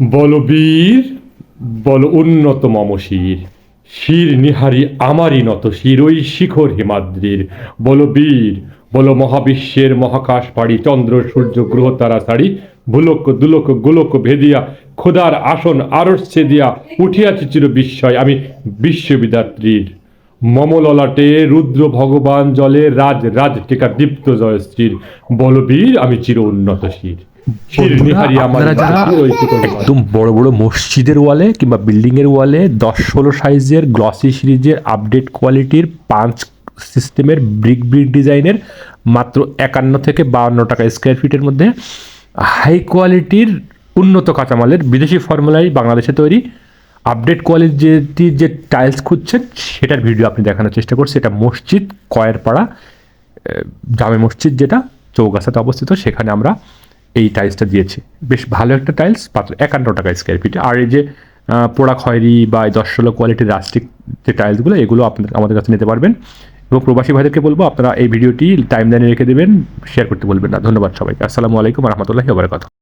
বল বীর, বল উন্নত মম শির। শির নিহারি আমারই নত শির, ওই শিখর হিমাদ্রির। বল বীর, বল মহাবিশ্বের মহাকাশ পাড়ি, চন্দ্র, সূর্য, গ্রহ, তারা সারি। ভুলোক, দুলোক, গোলক ভেদিয়া, খোদার আসন আরস্যে দিয়া উঠিয়াছি চির বিস্ময় আমি বিশ্ববিদাত্রীর। মমললাটে রুদ্র ভগবান জলে রাজ রাজ টিকা দীপ্ত জয়শ্রীর। বলবীর আমি চির উন্নত শির। একদম বড় বড় মসজিদের ওয়ালে কিংবা বিল্ডিং এর ওয়ালে দশ ষোলো সাইজের গ্লসি সিরিজের আপডেট কোয়ালিটির পাঁচ সিস্টেমের ব্রিক ব্রিক ডিজাইনের মাত্র একান্ন থেকে বাউন্ন টাকা স্কোয়ার ফিটের মধ্যে হাই কোয়ালিটির উন্নত কাঁচামালের বিদেশি ফর্মুলায় বাংলাদেশে তৈরি। আপডেট কোয়ালিটির যে টাইলস খুঁজছেন সেটার ভিডিও আপনি দেখানোর চেষ্টা করছি। এটা মসজিদ কয়েরপাড়া জামে মসজিদ যেটা চৌগাছাতে অবস্থিত সেখানে আমরা এই টাইলসটা দিয়েছে। বেশ ভালো একটা টাইলস মাত্র একান্ন টাকা স্কোয়ার ফিট আর এই যে পোড়া খয়েরি বা দশ ষোলো কোয়ালিটির রাস্টিক যে টাইলসগুলো এগুলো আপনাদের, আমাদের কাছে নিতে পারবেন। এবং প্রবাসী ভাইদেরকে বলব, আপনারা এই ভিডিওটি টাইম লাইনে রেখে দেবেন শেয়ার করতে বলবেন না। ধন্যবাদ সবাইকে। আসসালামু আলাইকুম রহমতুল্লাহি ওবরাকাতুহ